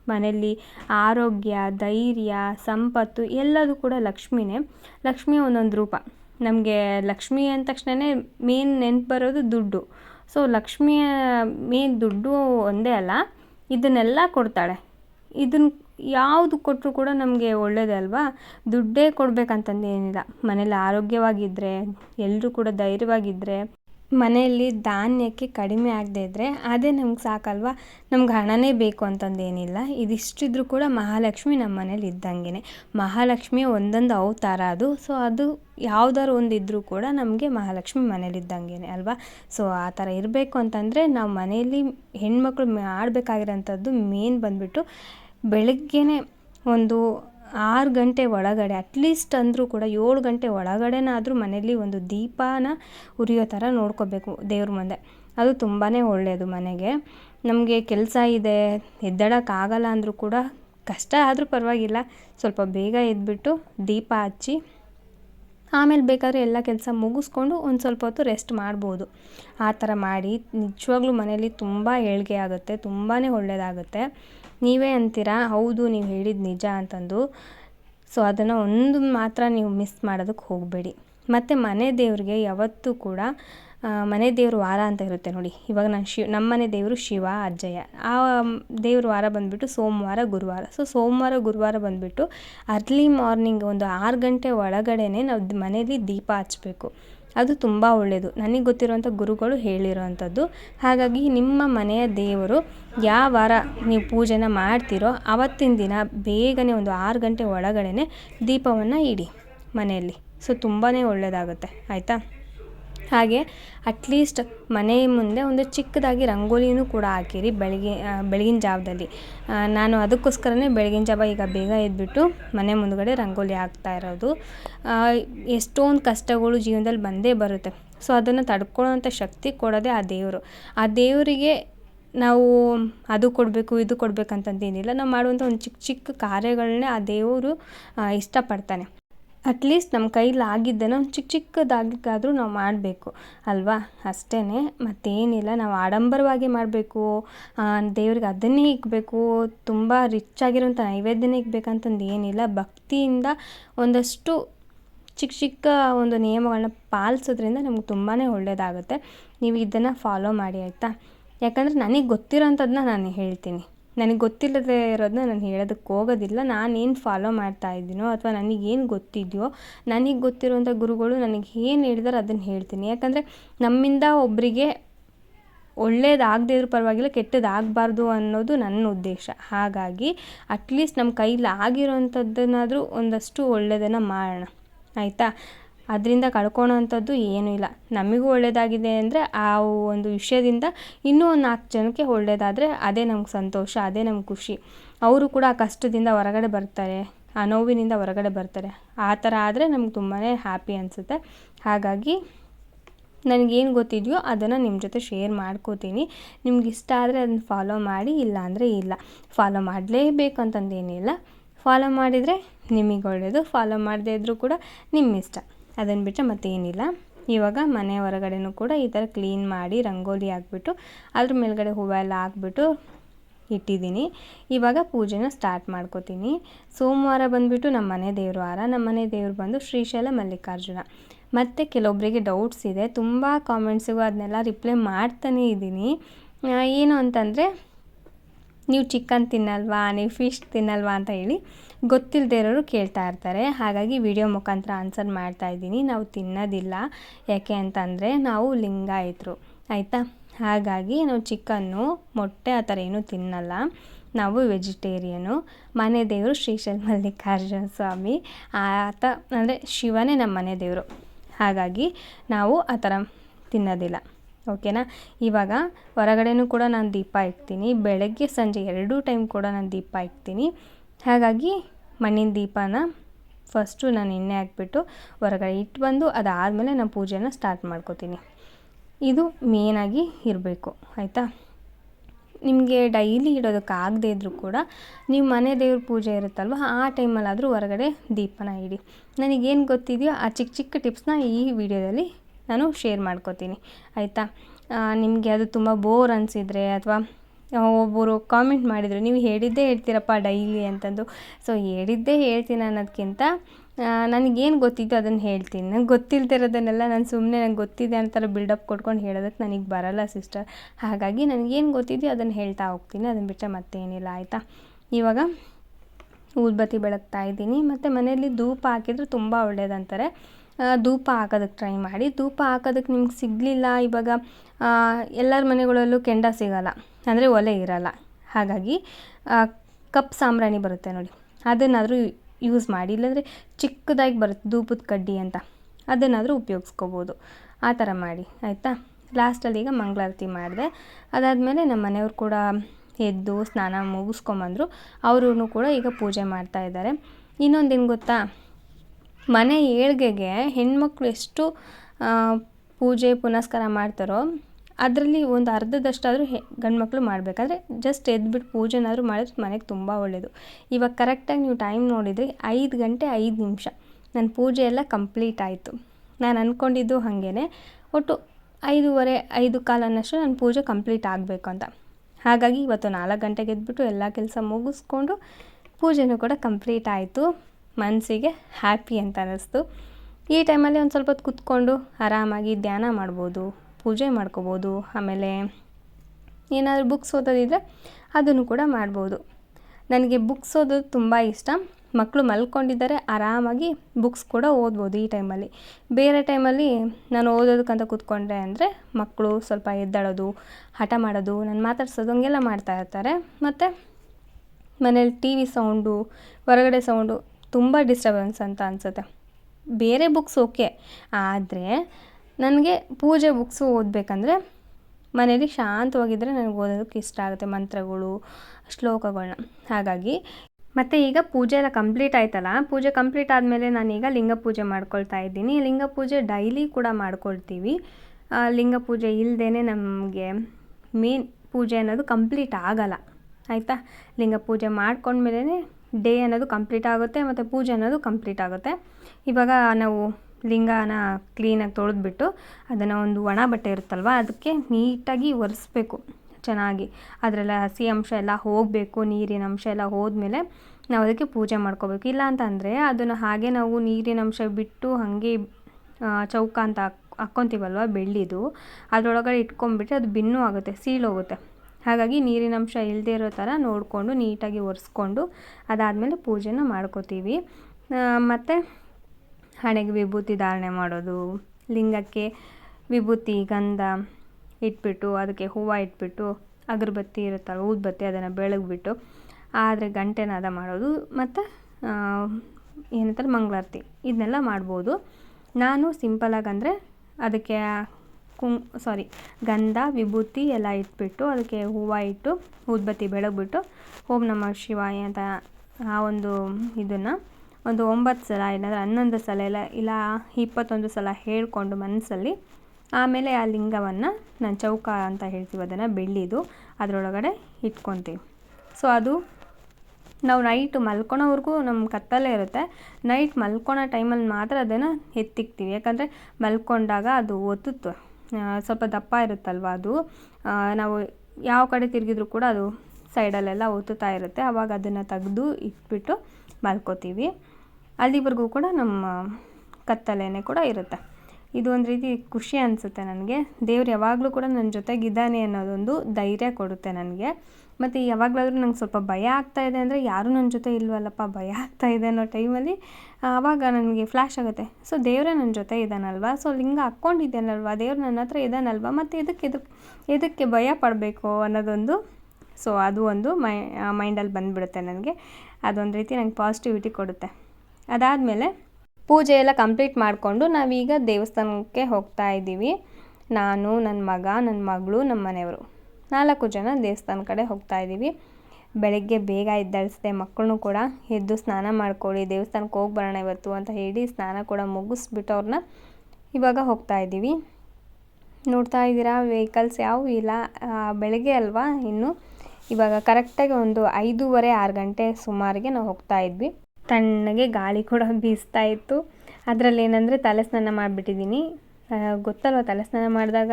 ಮನೆಯಲ್ಲಿ ಆರೋಗ್ಯ, ಧೈರ್ಯ, ಸಂಪತ್ತು ಎಲ್ಲದೂ ಕೂಡ ಲಕ್ಷ್ಮಿನೇ. ಲಕ್ಷ್ಮಿ ಒಂದೊಂದು ರೂಪ. ನಮಗೆ ಲಕ್ಷ್ಮಿ ಅಂದ ತಕ್ಷಣವೇ ಮೇನ್ ನೆನ್ಪು ಬರೋದು ದುಡ್ಡು. ಸೊ ಲಕ್ಷ್ಮಿಯ ಮೇನ್ ದುಡ್ಡು ಒಂದೇ ಅಲ್ಲ, ಇದನ್ನೆಲ್ಲ ಕೊಡ್ತಾಳೆ. ಇದನ್ನು ಯಾವುದು ಕೊಟ್ಟರು ಕೂಡ ನಮಗೆ ಒಳ್ಳೆಯದೇ ಅಲ್ವಾ? ದುಡ್ಡೇ ಕೊಡಬೇಕಂತಂದು ಏನಿಲ್ಲ. ಮನೇಲಿ ಆರೋಗ್ಯವಾಗಿದ್ದರೆ ಎಲ್ಲರೂ ಕೂಡ ಧೈರ್ಯವಾಗಿದ್ದರೆ ಮನೆಯಲ್ಲಿ ಧಾನ್ಯಕ್ಕೆ ಕಡಿಮೆ ಆಗದೇ ಇದ್ದರೆ ಅದೇ ನಮ್ಗೆ ಸಾಕಲ್ವಾ? ನಮ್ಗೆ ಹಣನೇ ಬೇಕು ಅಂತಂದೇನಿಲ್ಲ ಇದಿಷ್ಟಿದ್ರೂ ಕೂಡ ಮಹಾಲಕ್ಷ್ಮಿ ನಮ್ಮ ಮನೇಲಿ ಇದ್ದಂಗೆ ಮಹಾಲಕ್ಷ್ಮಿ ಒಂದೊಂದು ಅವತಾರ ಅದು. ಸೊ, ಅದು ಯಾವ್ದಾದ್ರು ಒಂದು ಇದ್ದರೂ ಕೂಡ ನಮಗೆ ಮಹಾಲಕ್ಷ್ಮಿ ಮನೇಲಿ ಇದ್ದಂಗೆ ಅಲ್ವಾ? ಸೊ, ಆ ಥರ ಇರಬೇಕು ಅಂತಂದರೆ ನಾವು ಮನೆಯಲ್ಲಿ ಹೆಣ್ಮಕ್ಳು ಮಾಡಬೇಕಾಗಿರೋಂಥದ್ದು ಮೇನ್ ಬಂದುಬಿಟ್ಟು ಬೆಳಗ್ಗೆನೇ ಒಂದು ಆರು ಗಂಟೆ ಒಳಗಡೆ ಅಟ್ಲೀಸ್ಟ್ ಅಂದರೂ ಕೂಡ ಏಳು ಗಂಟೆ ಒಳಗಡೆನಾದರೂ ಮನೆಯಲ್ಲಿ ಒಂದು ದೀಪನ ಉರಿಯೋ ಥರ ನೋಡ್ಕೋಬೇಕು ದೇವ್ರ ಮುಂದೆ. ಅದು ತುಂಬಾ ಒಳ್ಳೆಯದು ಮನೆಗೆ. ನಮಗೆ ಕೆಲಸ ಇದೆ ಎದ್ದೇಳೋಕ್ಕಾಗಲ್ಲ ಅಂದರೂ ಕೂಡ ಕಷ್ಟ ಆದರೂ ಪರವಾಗಿಲ್ಲ. ಸ್ವಲ್ಪ ಬೇಗ ಎದ್ದುಬಿಟ್ಟು ದೀಪ ಹಚ್ಚಿ, ಆಮೇಲೆ ಬೇಕಾದ್ರೆ ಎಲ್ಲ ಕೆಲಸ ಮುಗಿಸ್ಕೊಂಡು ಒಂದು ಸ್ವಲ್ಪ ಹೊತ್ತು ರೆಸ್ಟ್ ಮಾಡ್ಬೋದು. ಆ ಥರ ಮಾಡಿ ನಿಜವಾಗ್ಲೂ ಮನೇಲಿ ತುಂಬ ಏಳಿಗೆ ಆಗುತ್ತೆ ತುಂಬಾ ಒಳ್ಳೆಯದಾಗುತ್ತೆ ನೀವೇ ಅಂತೀರಾ? ಹೌದು, ನೀವು ಹೇಳಿದ ನಿಜ ಅಂತಂದು. ಸೊ ಅದನ್ನು ಒಂದು ಮಾತ್ರ ನೀವು ಮಿಸ್ ಮಾಡೋದಕ್ಕೆ ಹೋಗಬೇಡಿ. ಮತ್ತು ಮನೆ ದೇವರಿಗೆ ಯಾವತ್ತೂ ಕೂಡ ಮನೆ ದೇವ್ರ ವಾರ ಅಂತ ಇರುತ್ತೆ ನೋಡಿ. ಇವಾಗ ನಾನು ಶಿವ ನಮ್ಮ ಮನೆ ದೇವರು ಶಿವ, ಅಜ್ಜಯ್ಯ. ಆ ದೇವ್ರ ವಾರ ಬಂದುಬಿಟ್ಟು ಸೋಮವಾರ, ಗುರುವಾರ. ಸೊ ಸೋಮವಾರ, ಗುರುವಾರ ಬಂದುಬಿಟ್ಟು ಅರ್ಲಿ ಮಾರ್ನಿಂಗ್ ಒಂದು ಆರು ಗಂಟೆ ಒಳಗಡೆ ನಾವು ಮನೇಲಿ ದೀಪ ಹಚ್ಬೇಕು. ಅದು ತುಂಬ ಒಳ್ಳೆಯದು ನನಗೆ ಗೊತ್ತಿರುವಂಥ ಗುರುಗಳು ಹೇಳಿರುವಂಥದ್ದು ಹಾಗಾಗಿ ನಿಮ್ಮ ಮನೆಯ ದೇವರು ಯಾವ ವಾರ ನೀವು ಪೂಜೆನ ಮಾಡ್ತೀರೋ ಆವತ್ತಿನ ದಿನ ಬೇಗನೆ ಒಂದು ಆರು ಗಂಟೆ ಒಳಗಡೆ ದೀಪವನ್ನು ಇಡಿ ಮನೆಯಲ್ಲಿ. ಸೊ ತುಂಬಾ ಒಳ್ಳೆಯದಾಗುತ್ತೆ ಆಯಿತಾ? ಹಾಗೆ ಅಟ್ಲೀಸ್ಟ್ ಮನೆ ಮುಂದೆ ಒಂದು ಚಿಕ್ಕದಾಗಿ ರಂಗೋಲಿನೂ ಕೂಡ ಹಾಕಿರಿ ಬೆಳಗ್ಗೆ ಬೆಳಗಿನ ಜಾವದಲ್ಲಿ. ನಾನು ಅದಕ್ಕೋಸ್ಕರನೇ ಬೆಳಗಿನ ಜಾವ ಈಗ ಬೇಗ ಎದ್ದುಬಿಟ್ಟು ಮನೆ ಮುಂದುಗಡೆ ರಂಗೋಲಿ ಹಾಕ್ತಾ ಇರೋದು. ಎಷ್ಟೊಂದು ಕಷ್ಟಗಳು ಜೀವನದಲ್ಲಿ ಬಂದೇ ಬರುತ್ತೆ. ಸೊ ಅದನ್ನು ತಡ್ಕೊಳ್ಳೋಂಥ ಶಕ್ತಿ ಕೊಡೋದೇ ಆ ದೇವರು. ಆ ದೇವರಿಗೆ ನಾವು ಅದು ಕೊಡಬೇಕು, ಇದು ಕೊಡಬೇಕಂತಂದೇನಿಲ್ಲ. ನಾವು ಮಾಡುವಂಥ ಒಂದು ಚಿಕ್ಕ ಚಿಕ್ಕ ಕಾರ್ಯಗಳನ್ನೇ ಆ ದೇವರು ಇಷ್ಟಪಡ್ತಾನೆ. ಅಟ್ಲೀಸ್ಟ್ ನಮ್ಮ ಕೈಲಿ ಆಗಿದ್ದನ್ನು ಒಂದು ಚಿಕ್ಕ ಚಿಕ್ಕದಾಗಿಗಾದರೂ ನಾವು ಮಾಡಬೇಕು, ಅಲ್ವಾ? ಅಷ್ಟೇ ಮತ್ತೇನಿಲ್ಲ, ನಾವು ಆಡಂಬರವಾಗಿ ಮಾಡಬೇಕು ದೇವ್ರಿಗೆ ಅದನ್ನೇ ಇಕ್ಕಬೇಕು ತುಂಬ ರಿಚ್ ಆಗಿರೋಂಥ ನೈವೇದ್ಯನೇ ಇಕ್ಬೇಕಂತಂದು ಏನಿಲ್ಲ. ಭಕ್ತಿಯಿಂದ ಒಂದಷ್ಟು ಚಿಕ್ಕ ಚಿಕ್ಕ ಒಂದು ನಿಯಮಗಳನ್ನ ಪಾಲಿಸೋದ್ರಿಂದ ನಮ್ಗೆ ತುಂಬಾ ಒಳ್ಳೆಯದಾಗುತ್ತೆ ನೀವು ಇದನ್ನು ಫಾಲೋ ಮಾಡಿ, ಆಯಿತಾ? ಯಾಕಂದರೆ ನನಗೆ ಗೊತ್ತಿರೋಂಥದ್ದನ್ನ ನಾನು ಹೇಳ್ತೀನಿ. ನನಗೆ ಗೊತ್ತಿಲ್ಲದೆ ಇರೋದನ್ನ ನಾನು ಹೇಳೋದಕ್ಕೆ ಹೋಗೋದಿಲ್ಲ. ನಾನೇನು ಫಾಲೋ ಮಾಡ್ತಾ ಇದ್ದೀನೋ ಅಥವಾ ನನಗೇನು ಗೊತ್ತಿದೆಯೋ, ನನಗೆ ಗೊತ್ತಿರುವಂಥ ಗುರುಗಳು ನನಗೆ ಏನು ಹೇಳಿದಾರೋ ಅದನ್ನು ಹೇಳ್ತೀನಿ. ಯಾಕಂದರೆ ನಮ್ಮಿಂದ ಒಬ್ಬರಿಗೆ ಒಳ್ಳೇದಾಗದೇ ಇದ್ರೂ ಪರವಾಗಿಲ್ಲ, ಕೆಟ್ಟದಾಗಬಾರ್ದು ಅನ್ನೋದು ನನ್ನ ಉದ್ದೇಶ. ಹಾಗಾಗಿ ಅಟ್ಲೀಸ್ಟ್ ನಮ್ಮ ಕೈಲಿ ಆಗಿರೋವಂಥದ್ದನ್ನಾದರೂ ಒಂದಷ್ಟು ಒಳ್ಳೆಯದನ್ನು ಮಾಡೋಣ. ಆಯಿತಾ? ಅದರಿಂದ ಕಳ್ಕೊಳೋ ಅಂಥದ್ದು ಏನೂ ಇಲ್ಲ. ನಮಗೂ ಒಳ್ಳೆಯದಾಗಿದೆ ಅಂದರೆ ಆ ಒಂದು ವಿಷಯದಿಂದ ಇನ್ನೂ ಒಂದು ನಾಲ್ಕು ಜನಕ್ಕೆ ಒಳ್ಳೆಯದಾದರೆ ಅದೇ ನಮ್ಗೆ ಸಂತೋಷ, ಅದೇ ನಮ್ಗೆ ಖುಷಿ. ಅವರು ಕೂಡ ಆ ಕಷ್ಟದಿಂದ ಹೊರಗಡೆ ಬರ್ತಾರೆ, ಆ ನೋವಿನಿಂದ ಹೊರಗಡೆ ಬರ್ತಾರೆ. ಆ ಥರ ಆದರೆ ನಮ್ಗೆ ತುಂಬಾ ಹ್ಯಾಪಿ ಅನಿಸುತ್ತೆ. ಹಾಗಾಗಿ ನನಗೇನು ಗೊತ್ತಿದೆಯೋ ಅದನ್ನು ನಿಮ್ಮ ಜೊತೆ ಶೇರ್ ಮಾಡ್ಕೋತೀನಿ. ನಿಮ್ಗೆ ಇಷ್ಟ ಆದರೆ ಅದನ್ನ ಫಾಲೋ ಮಾಡಿ, ಇಲ್ಲ ಅಂದರೆ ಇಲ್ಲ. ಫಾಲೋ ಮಾಡಲೇಬೇಕು ಅಂತಂದೇನಿಲ್ಲ. ಫಾಲೋ ಮಾಡಿದರೆ ನಿಮಗೆ ಒಳ್ಳೆಯದು ಫಾಲೋ ಮಾಡದೇ ಇದ್ದರೂ ಕೂಡ ನಿಮ್ಮ ಇಷ್ಟ ಅದನ್ನು ಬಿಟ್ಟರೆ ಮತ್ತೇನಿಲ್ಲ. ಇವಾಗ ಮನೆ ಹೊರಗಡೆನೂ ಕೂಡ ಈ ಥರ ಕ್ಲೀನ್ ಮಾಡಿ ರಂಗೋಲಿ ಹಾಕ್ಬಿಟ್ಟು, ಅದ್ರ ಮೇಲ್ಗಡೆ ಹೂವೆಲ್ಲ ಹಾಕ್ಬಿಟ್ಟು ಇಟ್ಟಿದ್ದೀನಿ. ಇವಾಗ ಪೂಜೆನ ಸ್ಟಾರ್ಟ್ ಮಾಡ್ಕೋತೀನಿ. ಸೋಮವಾರ ಬಂದುಬಿಟ್ಟು ನಮ್ಮ ಮನೆ ದೇವರು ವಾರ. ನಮ್ಮ ಮನೆ ದೇವರು ಬಂದು ಶ್ರೀಶೈಲ ಮಲ್ಲಿಕಾರ್ಜುನ. ಮತ್ತು ಕೆಲವೊಬ್ಬರಿಗೆ ಡೌಟ್ಸ್ ಇದೆ. ತುಂಬ ಕಾಮೆಂಟ್ಸಿಗೂ ಅದನ್ನೆಲ್ಲ ರಿಪ್ಲೈ ಮಾಡ್ತಾನೇ ಇದ್ದೀನಿ. ಏನು ಅಂತಂದರೆ, ನೀವು ಚಿಕನ್ ತಿನ್ನಲ್ವಾ? ನೀವು ಫಿಶ್ ತಿನ್ನಲ್ವಾ? ಅಂತ ಹೇಳಿ. ಗೊತ್ತಿಲ್ಲದೆ ಇರೋರು ಕೇಳ್ತಾ ಇರ್ತಾರೆ. ಹಾಗಾಗಿ ವಿಡಿಯೋ ಮುಖಾಂತರ ಆನ್ಸರ್ ಮಾಡ್ತಾ ಇದ್ದೀನಿ. ನಾವು ತಿನ್ನೋದಿಲ್ಲ. ಯಾಕೆ ಅಂತಂದರೆ ನಾವು ಲಿಂಗಾಯತರು. ಆಯಿತಾ? ಹಾಗಾಗಿ ನಾವು ಚಿಕನ್ನು, ಮೊಟ್ಟೆ ಆ ಥರ ಏನೂ ತಿನ್ನಲ್ಲ. ನಾವು ವೆಜಿಟೇರಿಯನು. ಮನೆ ದೇವರು ಶ್ರೀಶೈಲ ಮಲ್ಲಿಕಾರ್ಜುನ ಸ್ವಾಮಿ. ಆತ ಅಂದರೆ ಶಿವನೇ ನಮ್ಮ ಮನೆ ದೇವರು. ಹಾಗಾಗಿ ನಾವು ಆ ಥರ ತಿನ್ನೋದಿಲ್ಲ. ಓಕೆನಾ? ಇವಾಗ ಹೊರಗಡೆನೂ ಕೂಡ ನಾನು ದೀಪ ಇಡ್ತೀನಿ. ಬೆಳಗ್ಗೆ ಸಂಜೆ ಎರಡೂ ಟೈಮ್ ಕೂಡ ನಾನು ದೀಪ ಇಡ್ತೀನಿ. ಹಾಗಾಗಿ ಮಣ್ಣಿನ ದೀಪನ ಫಸ್ಟು ನಾನು ಎಣ್ಣೆ ಹಾಕ್ಬಿಟ್ಟು ಹೊರಗಡೆ ಇಟ್ಟು ಬಂದು ಅದಾದಮೇಲೆ ನಾನು ಪೂಜೆನ ಸ್ಟಾರ್ಟ್ ಮಾಡ್ಕೋತೀನಿ. ಇದು ಮೇನಾಗಿ ಇರಬೇಕು, ಆಯಿತಾ? ನಿಮಗೆ ಡೈಲಿ ಇಡೋದಕ್ಕಾಗದೇ ಇದ್ದರೂ ಕೂಡ ನೀವು ಮನೆ ದೇವ್ರ ಪೂಜೆ ಇರುತ್ತಲ್ವ, ಆ ಟೈಮಲ್ಲಾದರೂ ಹೊರಗಡೆ ದೀಪನ ಇಡಿ. ನನಗೇನು ಗೊತ್ತಿದೆಯೋ ಆ ಚಿಕ್ಕ ಚಿಕ್ಕ ಟಿಪ್ಸ್ನ ಈ ವಿಡಿಯೋದಲ್ಲಿ ನಾನು ಶೇರ್ ಮಾಡ್ಕೋತೀನಿ, ಆಯಿತಾ? ನಿಮಗೆ ಅದು ತುಂಬ ಬೋರ್ ಅನಿಸಿದರೆ ಅಥವಾ ಒಬ್ಬರು ಕಾಮೆಂಟ್ ಮಾಡಿದರು, ನೀವು ಹೇಳಿದ್ದೇ ಹೇಳ್ತೀರಪ್ಪ ಡೈಲಿ ಅಂತಂದು. ಸೊ ಹೇಳಿದ್ದೇ ಹೇಳ್ತೀನಿ ಅನ್ನೋದಕ್ಕಿಂತ ನನಗೇನು ಗೊತ್ತಿತ್ತು ಅದನ್ನು ಹೇಳ್ತೀನಿ. ನಂಗೆ ಗೊತ್ತಿಲ್ದಿರೋದನ್ನೆಲ್ಲ ನಾನು ಸುಮ್ಮನೆ ನಂಗೆ ಗೊತ್ತಿದೆ ಅಂತಾರೆ ಬಿಲ್ಡಪ್ ಕೊಟ್ಕೊಂಡು ಹೇಳೋದಕ್ಕೆ ನನಗೆ ಬರಲ್ಲ ಸಿಸ್ಟರ್ ಹಾಗಾಗಿ ನನಗೇನು ಗೊತ್ತಿದೆಯೋ ಅದನ್ನು ಹೇಳ್ತಾ ಹೋಗ್ತೀನಿ. ಅದನ್ನು ಬಿಟ್ಟರೆ ಮತ್ತೇನಿಲ್ಲ, ಆಯಿತಾ? ಇವಾಗ ಊದ್ಬತ್ತಿ ಬೆಳಗ್ತಾ ಇದ್ದೀನಿ. ಮತ್ತು ಮನೆಯಲ್ಲಿ ಧೂಪ ಹಾಕಿದ್ರೆ ತುಂಬ ಒಳ್ಳೇದಂತಾರೆ. ಧೂಪ ಹಾಕೋದಕ್ಕೆ ಟ್ರೈ ಮಾಡಿ. ಧೂಪ ಹಾಕೋದಕ್ಕೆ ನಿಮ್ಗೆ ಸಿಗಲಿಲ್ಲ, ಇವಾಗ ಎಲ್ಲರ ಮನೆಗಳಲ್ಲೂ ಕೆಂಡ ಸಿಗೋಲ್ಲ, ಅಂದರೆ ಒಲೆ ಇರೋಲ್ಲ. ಹಾಗಾಗಿ ಕಪ್ ಸಾಂಬ್ರಾಣಿ ಬರುತ್ತೆ ನೋಡಿ. ಅದನ್ನಾದರೂ ಯೂಸ್ ಮಾಡಿ. ಇಲ್ಲಾಂದರೆ ಚಿಕ್ಕದಾಗಿ ಬರುತ್ತೆ ಧೂಪದ ಕಡ್ಡಿ ಅಂತ. ಅದನ್ನಾದರೂ ಉಪಯೋಗಿಸ್ಕೋಬೋದು. ಆ ಥರ ಮಾಡಿ, ಆಯಿತಾ? ಲಾಸ್ಟಲ್ಲಿ ಈಗ ಮಂಗಳಾರತಿ ಮಾಡಿದೆ. ಅದಾದಮೇಲೆ ನಮ್ಮ ಮನೆಯವ್ರು ಕೂಡ ಎದ್ದು ಸ್ನಾನ ಮುಗಿಸ್ಕೊಂಬಂದರು. ಅವರು ಕೂಡ ಈಗ ಪೂಜೆ ಮಾಡ್ತಾ ಇದ್ದಾರೆ. ಇನ್ನೊಂದೇನು ಗೊತ್ತಾ? ಮನೆ ಏಳ್ಗೆಗೆ ಹೆಣ್ಮಕ್ಳು ಎಷ್ಟು ಪೂಜೆ ಪುನಸ್ಕಾರ ಮಾಡ್ತಾರೋ ಅದರಲ್ಲಿ ಒಂದು ಅರ್ಧದಷ್ಟಾದರೂ ಹೆ ಗಂಡು ಮಕ್ಕಳು ಮಾಡಬೇಕಾದ್ರೆ ಜಸ್ಟ್ ಎದ್ಬಿಟ್ಟು ಪೂಜೆನಾದರೂ ಮಾಡಿದ್ರೆ ಮನೆಗೆ ತುಂಬ ಒಳ್ಳೆಯದು ಇವಾಗ ಕರೆಕ್ಟಾಗಿ ನೀವು ಟೈಮ್ ನೋಡಿದರೆ ಐದು ಗಂಟೆ ಐದು ನಿಮಿಷ. ನನ್ನ ಪೂಜೆ ಎಲ್ಲ ಕಂಪ್ಲೀಟ್ ಆಯಿತು. ನಾನು ಅಂದ್ಕೊಂಡಿದ್ದು ಹಾಗೇ ಒಟ್ಟು ಐದೂವರೆ, ಐದು ಕಾಲು ಅನ್ನೋಷ್ಟು ನನ್ನ ಪೂಜೆ ಕಂಪ್ಲೀಟ್ ಆಗಬೇಕು ಅಂತ. ಹಾಗಾಗಿ ಇವತ್ತು ನಾಲ್ಕು ಗಂಟೆಗೆ ಎದ್ಬಿಟ್ಟು ಎಲ್ಲ ಕೆಲಸ ಮುಗಿಸ್ಕೊಂಡು ಪೂಜೆನೂ ಕೂಡ ಕಂಪ್ಲೀಟ್ ಆಯಿತು. ಮನಸ್ಸಿಗೆ ಹ್ಯಾಪಿ ಅಂತ ಅನ್ನಿಸ್ತು. ಈ ಟೈಮಲ್ಲಿ ಒಂದು ಸ್ವಲ್ಪ ಹೊತ್ತು ಕುತ್ಕೊಂಡು ಆರಾಮಾಗಿ ಧ್ಯಾನ ಮಾಡ್ಬೋದು, ಪೂಜೆ ಮಾಡ್ಕೋಬೋದು, ಆಮೇಲೆ ಏನಾದರೂ ಬುಕ್ಸ್ ಓದೋದಿದ್ರೆ ಅದನ್ನು ಕೂಡ ಮಾಡ್ಬೋದು. ನನಗೆ ಬುಕ್ಸ್ ಓದೋದು ತುಂಬ ಇಷ್ಟ. ಮಕ್ಕಳು ಮಲ್ಕೊಂಡಿದ್ದಾರೆ, ಆರಾಮಾಗಿ ಬುಕ್ಸ್ ಕೂಡ ಓದ್ಬೋದು ಈ ಟೈಮಲ್ಲಿ ಬೇರೆ ಟೈಮಲ್ಲಿ ನಾನು ಓದೋದಕ್ಕಂತ ಕೂತ್ಕೊಂಡೆ ಅಂದರೆ ಮಕ್ಕಳು ಸ್ವಲ್ಪ ಎದ್ದಾಡೋದು ಹಠ ಮಾಡೋದು, ನಾನು ಮಾತಾಡ್ಸೋದು, ಹಂಗೆಲ್ಲ ಮಾಡ್ತಾ ಇರ್ತಾರೆ. ಮತ್ತು ಮನೇಲಿ ಟಿ ವಿ ಸೌಂಡು ಹೊರಗಡೆ ಸೌಂಡು ತುಂಬ ಡಿಸ್ಟರ್ಬೆನ್ಸ್ ಅಂತ ಅನಿಸುತ್ತೆ. ಬೇರೆ ಬುಕ್ಸ್ ಓಕೆ ಆದರೆ ನನಗೆ ಪೂಜೆ ಬುಕ್ಸು ಓದಬೇಕಂದ್ರೆ ಮನೇಲಿ ಶಾಂತವಾಗಿದ್ದರೆ ನನಗೆ ಓದೋದಕ್ಕೆ ಇಷ್ಟ ಆಗುತ್ತೆ, ಮಂತ್ರಗಳು ಶ್ಲೋಕಗಳನ್ನ ಹಾಗಾಗಿ ಮತ್ತು ಈಗ ಪೂಜೆ ಎಲ್ಲ ಕಂಪ್ಲೀಟ್ ಆಯ್ತಲ್ಲ, ಪೂಜೆ ಕಂಪ್ಲೀಟ್ ಆದಮೇಲೆ ನಾನೀಗ ಲಿಂಗ ಪೂಜೆ ಮಾಡ್ಕೊಳ್ತಾ ಇದ್ದೀನಿ. ಲಿಂಗ ಪೂಜೆ ಡೈಲಿ ಕೂಡ ಮಾಡ್ಕೊಳ್ತೀವಿ. ಲಿಂಗ ಪೂಜೆ ಇಲ್ಲದೇ ನಮಗೆ ಮೇನ್ ಪೂಜೆ ಅನ್ನೋದು ಕಂಪ್ಲೀಟ್ ಆಗಲ್ಲ. ಆಯಿತಾ? ಲಿಂಗ ಪೂಜೆ ಮಾಡ್ಕೊಂಡ್ಮೇಲೆ ಡೇ ಅನ್ನೋದು ಕಂಪ್ಲೀಟ್ ಆಗುತ್ತೆ ಮತ್ತು ಪೂಜೆ ಅನ್ನೋದು ಕಂಪ್ಲೀಟ್ ಆಗುತ್ತೆ. ಇವಾಗ ನಾವು ಲಿಂಗನ ಕ್ಲೀನಾಗಿ ತೊಳೆದ್ಬಿಟ್ಟು ಅದನ್ನು ಒಂದು ಒಣ ಬಟ್ಟೆ ಇರುತ್ತಲ್ವ, ಅದಕ್ಕೆ ನೀಟಾಗಿ ಒರೆಸ್ಬೇಕು ಚೆನ್ನಾಗಿ. ಅದರೆಲ್ಲ ಹಸಿ ಅಂಶ ಎಲ್ಲ ಹೋಗಬೇಕು, ನೀರಿನ ಅಂಶ ಎಲ್ಲ ಹೋದ್ಮೇಲೆ ನಾವು ಅದಕ್ಕೆ ಪೂಜೆ ಮಾಡ್ಕೋಬೇಕು. ಇಲ್ಲ ಅಂತಂದರೆ ಅದನ್ನು ಹಾಗೆ ನಾವು ನೀರಿನ ಅಂಶ ಬಿಟ್ಟು ಹಾಗೆ ಚೌಕ ಅಂತ ಹಾಕ್, ಹಾಕ್ಕೊತೀವಲ್ವ ಬೆಳ್ಳಿದು, ಅದರೊಳಗಡೆ ಇಟ್ಕೊಂಡ್ಬಿಟ್ರೆ ಅದು ಬಿನ್ನು ಆಗುತ್ತೆ ಸೀಳೋಗುತ್ತೆ ಹಾಗಾಗಿ ನೀರಿನ ಅಂಶ ಇಲ್ಲದೆ ಇರೋ ಥರ ನೋಡಿಕೊಂಡು ನೀಟಾಗಿ ಒರೆಸ್ಕೊಂಡು ಅದಾದಮೇಲೆ ಪೂಜೆನ ಮಾಡ್ಕೋತೀವಿ. ಮತ್ತು ಹಣೆಗೆ ವಿಭೂತಿ ಧಾರಣೆ ಮಾಡೋದು, ಲಿಂಗಕ್ಕೆ ವಿಭೂತಿ, ಗಂಧ ಇಟ್ಬಿಟ್ಟು, ಅದಕ್ಕೆ ಹೂವು ಇಟ್ಬಿಟ್ಟು, ಅಗರಬತ್ತಿ ಇರುತ್ತಲ್ಲ, ಊದ್ಬತ್ತಿ ಅದನ್ನು ಬೆಳಗ್ಬಿಟ್ಟು, ಆದರೆ ಗಂಟೆನಾದ ಮಾಡೋದು. ಮತ್ತು ಏನಂತಾರೆ, ಮಂಗಳಾರತಿ. ಇದನ್ನೆಲ್ಲ ಮಾಡ್ಬೋದು. ನಾನು ಸಿಂಪಲಾಗಿ ಅಂದರೆ ಅದಕ್ಕೆ ಕುಂ ಸಾರಿ ಗಂಧ, ವಿಭೂತಿ ಎಲ್ಲ ಇಟ್ಬಿಟ್ಟು ಅದಕ್ಕೆ ಹೂವು ಇಟ್ಟು ಉದ್ಬತ್ತಿ ಬೆಳಗ್ಬಿಟ್ಟು ಓಂ ನಮಃ ಶಿವಾಯ ಅಂತ ಆ ಒಂದು ಇದನ್ನು ಒಂದು ಒಂಬತ್ತು ಸಲ ಇಲ್ಲಾಂದರೆ ಹನ್ನೊಂದು ಸಲ ಇಲ್ಲ ಇಲ್ಲ ಇಪ್ಪತ್ತೊಂದು ಸಲ ಹೇಳಿಕೊಂಡು ಮನಸ್ಸಲ್ಲಿ ಆಮೇಲೆ ಆ ಲಿಂಗವನ್ನು ನಾನು ಚೌಕ ಅಂತ ಹೇಳ್ತೀವಿ, ಅದನ್ನು ಬೆಳ್ಳಿದು ಅದರೊಳಗಡೆ ಇಟ್ಕೊತೀವಿ. ಸೊ ಅದು ನಾವು ನೈಟ್ ಮಲ್ಕೊಳೋವರೆಗೂ ನಮ್ಮ ಕತ್ತಲೇ ಇರುತ್ತೆ ನೈಟ್ ಮಲ್ಕೊಳೋ ಟೈಮಲ್ಲಿ ಮಾತ್ರ ಅದನ್ನು ಎತ್ತಿಕ್ತೀವಿ. ಯಾಕಂದರೆ ಮಲ್ಕೊಂಡಾಗ ಅದು ಒತ್ತುತ್ತೆ. ಸ್ವಲ್ಪ ದಪ್ಪ ಇರುತ್ತಲ್ವ ಅದು? ನಾವು ಯಾವ ಕಡೆ ತಿರುಗಿದ್ರು ಕೂಡ ಅದು ಸೈಡಲ್ಲೆಲ್ಲ ಒತ್ತುತ್ತಾ ಇರುತ್ತೆ. ಆವಾಗ ಅದನ್ನು ತೆಗ್ದು ಇಟ್ಬಿಟ್ಟು ಮಲ್ಕೋತೀವಿ. ಅಲ್ಲಿವರೆಗೂ ಕೂಡ ನಮ್ಮ ಕತ್ತಲೇನೆ ಕೂಡ ಇರುತ್ತೆ. ಇದು ಒಂದು ರೀತಿ ಖುಷಿ ಅನಿಸುತ್ತೆ ನನಗೆ. ದೇವ್ರು ಯಾವಾಗಲೂ ಕೂಡ ನನ್ನ ಜೊತೆಗಿದ್ದಾನೆ ಅನ್ನೋದೊಂದು ಧೈರ್ಯ ಕೊಡುತ್ತೆ ನನಗೆ. ಮತ್ತು ಯಾವಾಗಲಾದರೂ ನಂಗೆ ಸ್ವಲ್ಪ ಭಯ ಆಗ್ತಾ ಇದೆ ಅಂದರೆ ಯಾರೂ ನನ್ನ ಜೊತೆ ಇಲ್ವಲ್ಲಪ್ಪ, ಭಯ ಆಗ್ತಾ ಇದೆ ಅನ್ನೋ ಟೈಮಲ್ಲಿ ಆವಾಗ ನನಗೆ ಫ್ಲ್ಯಾಶ್ ಆಗುತ್ತೆ. ಸೊ, ದೇವರೇ ನನ್ನ ಜೊತೆ ಇದ್ದಾನಲ್ವ ಸೊ, ಲಿಂಗ ಹಾಕ್ಕೊಂಡಿದ್ದೇನಲ್ವ? ದೇವ್ರು ನನ್ನ ಹತ್ರ ಇದ್ದಾನಲ್ವ ಮತ್ತು ಇದಕ್ಕೆ ಇದಕ್ಕೆ ಇದಕ್ಕೆ ಭಯ ಪಡಬೇಕು ಅನ್ನೋದೊಂದು, ಸೊ, ಅದು ಒಂದು ಮೈ ಮೈಂಡಲ್ಲಿ ಬಂದುಬಿಡುತ್ತೆ ನನಗೆ. ಅದೊಂದು ರೀತಿ ನಂಗೆ ಪಾಸಿಟಿವಿಟಿ ಕೊಡುತ್ತೆ. ಅದಾದಮೇಲೆ ಪೂಜೆ ಎಲ್ಲ ಕಂಪ್ಲೀಟ್ ಮಾಡಿಕೊಂಡು ನಾವೀಗ ದೇವಸ್ಥಾನಕ್ಕೆ ಹೋಗ್ತಾ ಇದ್ದೀವಿ. ನಾನು, ನನ್ನ ಮಗ, ನನ್ನ ಮಗಳು, ನಮ್ಮ ಮನೆಯವರು. ನಾಲ್ಕು ಜನ ದೇವಸ್ಥಾನ ಕಡೆ ಹೋಗ್ತಾ ಇದ್ದೀವಿ. ಬೆಳಗ್ಗೆ ಬೇಗ ಎದ್ದಳಿಸಿದೆ ಮಕ್ಕಳನ್ನೂ ಕೂಡ ಎದ್ದು ಸ್ನಾನ ಮಾಡ್ಕೊಳ್ಳಿ, ದೇವಸ್ಥಾನಕ್ಕೆ ಹೋಗಿ ಬರೋಣ ಇವತ್ತು ಅಂತ ಹೇಳಿ ಸ್ನಾನ ಕೂಡ ಮುಗಿಸ್ಬಿಟ್ಟು ಅವ್ರನ್ನ ಇವಾಗ ಹೋಗ್ತಾ ಇದ್ದೀವಿ. ನೋಡ್ತಾ ಇದ್ದೀರಾ, ವೆಹಿಕಲ್ಸ್ ಯಾವೂ ಇಲ್ಲ. ಬೆಳಗ್ಗೆ ಅಲ್ವಾ ಇನ್ನು? ಇವಾಗ ಕರೆಕ್ಟಾಗಿ ಒಂದು ಐದೂವರೆ, ಆರು ಗಂಟೆ ಸುಮಾರಿಗೆ ನಾವು ಹೋಗ್ತಾ ಇದ್ವಿ. ತಣ್ಣಗೆ ಗಾಳಿ ಕೂಡ ಬೀಸ್ತಾ ಇತ್ತು. ಅದರಲ್ಲಿ ಏನಂದರೆ ತಲೆ ಸ್ನಾನ ಮಾಡಿಬಿಟ್ಟಿದ್ದೀನಿ. ಗೊತ್ತಲ್ವ ತಲೆ ಸ್ನಾನ ಮಾಡಿದಾಗ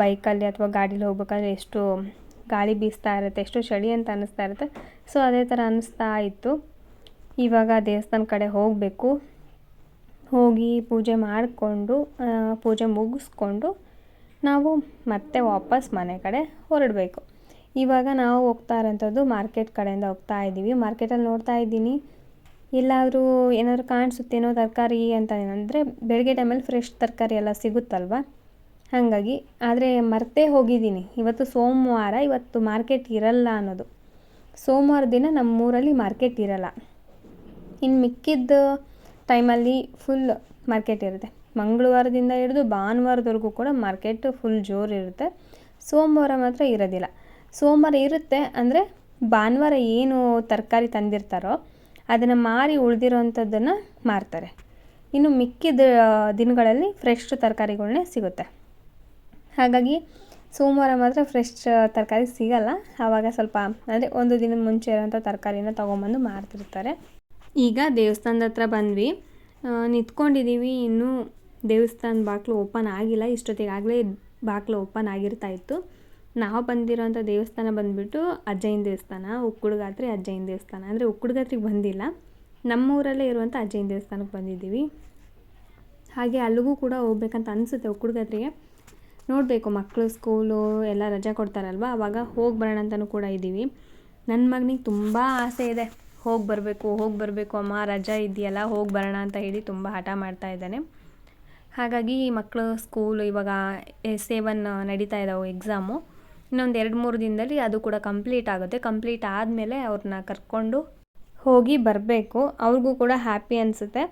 ಬೈಕಲ್ಲಿ ಅಥವಾ ಗಾಡೀಲಿ ಹೋಗ್ಬೇಕಾದ್ರೆ ಎಷ್ಟು ಗಾಳಿ ಬೀಸ್ತಾ ಇರುತ್ತೆ, ಎಷ್ಟು ಚಳಿ ಅಂತ ಅನ್ನಿಸ್ತಾ ಇರುತ್ತೆ. ಸೊ ಅದೇ ಥರ ಅನ್ನಿಸ್ತಾ ಇತ್ತು. ಇವಾಗ ದೇವಸ್ಥಾನ ಕಡೆ ಹೋಗಬೇಕು. ಹೋಗಿ ಪೂಜೆ ಮಾಡಿಕೊಂಡು ಪೂಜೆ ಮುಗಿಸ್ಕೊಂಡು ನಾವು ಮತ್ತೆ ವಾಪಸ್ ಮನೆ ಕಡೆ ಹೊರಡಬೇಕು. ಇವಾಗ ನಾವು ಹೋಗ್ತಾ ಇರೋಂಥದ್ದು ಮಾರ್ಕೆಟ್ ಕಡೆಯಿಂದ ಹೋಗ್ತಾ ಇದ್ದೀವಿ. ಮಾರ್ಕೆಟಲ್ಲಿ ನೋಡ್ತಾ ಇದ್ದೀನಿ. ಎಲ್ಲಾದರೂ ಏನಾದರೂ ಕಾಣಿಸುತ್ತೇನೋ ತರಕಾರಿ ಅಂತ ಏನಂದರೆ ಬೆಳಗ್ಗೆ ಟೈಮಲ್ಲಿ ಫ್ರೆಶ್ ತರಕಾರಿ ಎಲ್ಲ ಸಿಗುತ್ತಲ್ವ? ಹಾಗಾಗಿ, ಆದರೆ ಮರ್ತೇ ಹೋಗಿದ್ದೀನಿ. ಇವತ್ತು ಸೋಮವಾರ ಇವತ್ತು ಮಾರ್ಕೆಟ್ ಇರಲ್ಲ ಅನ್ನೋದು. ಸೋಮವಾರ ದಿನ ನಮ್ಮೂರಲ್ಲಿ ಮಾರ್ಕೆಟ್ ಇರಲ್ಲ. ಇನ್ನು ಮಿಕ್ಕಿದ್ದ ಟೈಮಲ್ಲಿ ಫುಲ್ ಮಾರ್ಕೆಟ್ ಇರುತ್ತೆ. ಮಂಗಳವಾರದಿಂದ ಹಿಡಿದು ಭಾನುವಾರದವರೆಗೂ ಕೂಡ ಮಾರ್ಕೆಟ್ ಫುಲ್ ಜೋರು ಇರುತ್ತೆ. ಸೋಮವಾರ ಮಾತ್ರ ಇರೋದಿಲ್ಲ. ಸೋಮವಾರ ಇರುತ್ತೆ ಅಂದರೆ ಭಾನುವಾರ ಏನು ತರಕಾರಿ ತಂದಿರ್ತಾರೋ ಅದನ್ನು ಮಾರಿ ಉಳಿದಿರೋವಂಥದ್ದನ್ನು ಮಾರ್ತಾರೆ. ಇನ್ನು ಮಿಕ್ಕಿದ ದಿನಗಳಲ್ಲಿ ಫ್ರೆಶ್ ತರಕಾರಿಗಳನ್ನೇ ಸಿಗುತ್ತೆ. ಹಾಗಾಗಿ ಸೋಮವಾರ ಮಾತ್ರ ಫ್ರೆಶ್ ತರಕಾರಿ ಸಿಗಲ್ಲ. ಆವಾಗ ಸ್ವಲ್ಪ, ಅಂದರೆ ಒಂದು ದಿನದ ಮುಂಚೆ ಇರೋಂಥ ತರಕಾರಿನ ತೊಗೊಂಬಂದು ಮಾರ್ತಿರ್ತಾರೆ ಈಗ ದೇವಸ್ಥಾನದ ಹತ್ರ ಬಂದ್ವಿ. ನಿಂತ್ಕೊಂಡಿದ್ದೀವಿ ಇನ್ನೂ ದೇವಸ್ಥಾನ ಬಾಗಿಲು ಓಪನ್ ಆಗಿಲ್ಲ. ಇಷ್ಟೊತ್ತಿಗಾಗಲೇ ಬಾಗಿಲು ಓಪನ್ ಆಗಿರ್ತಾ ಇತ್ತು. ನಾವು ಬಂದಿರೋಂಥ ದೇವಸ್ಥಾನ ಬಂದುಬಿಟ್ಟು ಅಜ್ಜಯ್ಯನ ದೇವಸ್ಥಾನ ಉಕ್ಕುಡುಗಾತ್ರಿ ಅಜ್ಜಯ್ಯನ ದೇವಸ್ಥಾನ. ಅಂದರೆ ಉಕ್ಕುಡುಗಾತ್ರಿಗೆ ಬಂದಿಲ್ಲ. ನಮ್ಮೂರಲ್ಲೇ ಇರುವಂಥ ಅಜ್ಜಯ್ಯನ ದೇವಸ್ಥಾನಕ್ಕೆ ಬಂದಿದ್ದೀವಿ. ಹಾಗೆ ಅಲ್ಲಿಗೂ ಕೂಡ ಹೋಗ್ಬೇಕಂತ ಅನಿಸುತ್ತೆ ಉಕ್ಕುಡ್ಗಾತ್ರಿಗೆ ನೋಡಬೇಕು ಮಕ್ಕಳು ಸ್ಕೂಲು ಎಲ್ಲ ರಜೆ ಕೊಡ್ತಾರಲ್ವ? ಆವಾಗ ಹೋಗಿ ಬರೋಣ ಅಂತಲೂ ಕೂಡ ಇದ್ದೀವಿ. ನನ್ನ ಮಗನಿಗೆ ತುಂಬ ಆಸೆ ಇದೆ. ಹೋಗಿ ಬರಬೇಕು ಹೋಗಿ ಬರಬೇಕು, ಅಮ್ಮ ರಜಾ ಇದೆಯಲ್ಲ, ಹೋಗಿ ಬರೋಣ ಅಂತ ಹೇಳಿ ತುಂಬ ಹಠ ಮಾಡ್ತಾ ಇದ್ದಾನೆ. ಹಾಗಾಗಿ ಮಕ್ಕಳು ಸ್ಕೂಲು ಇವಾಗ ಎಸ್ ಎ ಒನ್ ನಡೀತಾ ಇದ್ದಾವೆ ಎಕ್ಸಾಮು ಇನ್ನೊಂದು ಎರಡು ಮೂರು ದಿನದಲ್ಲಿ ಅದು ಕೂಡ ಕಂಪ್ಲೀಟ್ ಆಗುತ್ತೆ. ಕಂಪ್ಲೀಟ್ ಆದಮೇಲೆ ಅವ್ರನ್ನ ಕರ್ಕೊಂಡು ಹೋಗಿ ಬರಬೇಕು. ಅವ್ರಿಗೂ ಕೂಡ ಹ್ಯಾಪಿ ಅನಿಸುತ್ತೆ.